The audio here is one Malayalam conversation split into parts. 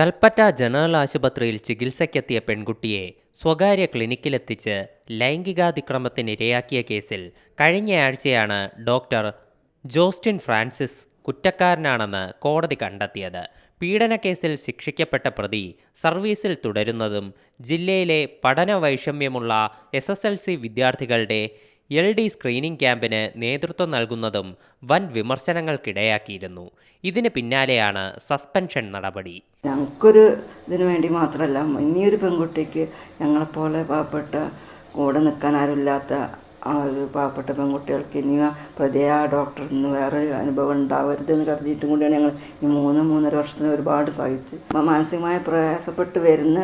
കൽപ്പറ്റ ജനറൽ ആശുപത്രിയിൽ ചികിത്സയ്ക്കെത്തിയ പെൺകുട്ടിയെ സ്വകാര്യ ക്ലിനിക്കിലെത്തിച്ച് ലൈംഗികാതിക്രമത്തിനിരയാക്കിയ കേസിൽ കഴിഞ്ഞയാഴ്ചയാണ് ഡോക്ടർ ജോസ്റ്റിൻ ഫ്രാൻസിസ് കുറ്റക്കാരനാണെന്ന് കോടതി കണ്ടെത്തിയത്. പീഡനക്കേസിൽ ശിക്ഷിക്കപ്പെട്ട പ്രതി സർവീസിൽ തുടരുന്നതും ജില്ലയിലെ പഠന വൈഷമ്യമുള്ള എസ് എസ് എൽ സി വിദ്യാർത്ഥികളുടെ എൽ ഡി സ്ക്രീനിംഗ് ക്യാമ്പിന് നേതൃത്വം നൽകുന്നതും വൻ വിമർശനങ്ങൾക്കിടയാക്കിയിരുന്നു. ഇതിന് പിന്നാലെയാണ് സസ്പെൻഷൻ നടപടി. ഞങ്ങൾക്കൊരു ഇതിനു വേണ്ടി മാത്രമല്ല ഇനിയൊരു പെൺകുട്ടിക്ക് ഞങ്ങളെപ്പോലെ പാവപ്പെട്ട കൂടെ നിൽക്കാൻ ആരുമില്ലാത്ത ആ ഒരു പാവപ്പെട്ട പെൺകുട്ടികൾക്ക് ഇനി പ്രതിയ ഡോക്ടറിൽ നിന്ന് വേറെ അനുഭവം ഉണ്ടാവരുതെന്ന് കരുതിയിട്ടും കൂടിയാണ് ഞങ്ങൾ ഈ മൂന്ന് മൂന്നര വർഷത്തിന് ഒരുപാട് സഹിച്ച്. മാനസികമായി പ്രയാസപ്പെട്ട് വരുന്ന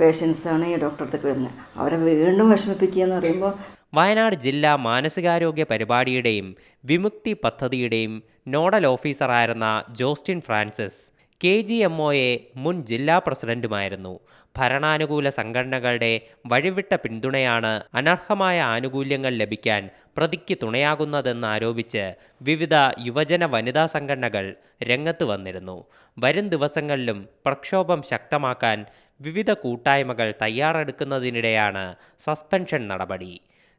പേഷ്യൻസാണ് ഈ ഡോക്ടറത്തേക്ക് വരുന്നത്. അവരെ വീണ്ടും വിഷമിപ്പിക്കുക എന്ന് പറയുമ്പോൾ വയനാട് ജില്ലാ മാനസികാരോഗ്യ പരിപാടിയുടെയും വിമുക്തി പദ്ധതിയുടെയും nodal ഓഫീസറായിരുന്ന Jostin Francis K G M ഒയെ മുൻ ജില്ലാ പ്രസിഡന്റുമായിരുന്നു. ഭരണാനുകൂല സംഘടനകളുടെ വഴിവിട്ട പിന്തുണയാണ് അനർഹമായ ആനുകൂല്യങ്ങൾ ലഭിക്കാൻ പ്രതിക്ക് തുണയാകുന്നതെന്നാരോപിച്ച് വിവിധ യുവജന വനിതാ സംഘടനകൾ രംഗത്ത് വന്നിരുന്നു. വരും ദിവസങ്ങളിലും പ്രക്ഷോഭം ശക്തമാക്കാൻ വിവിധ കൂട്ടായ്മകൾ തയ്യാറെടുക്കുന്നതിനിടെയാണ് സസ്പെൻഷൻ നടപടി.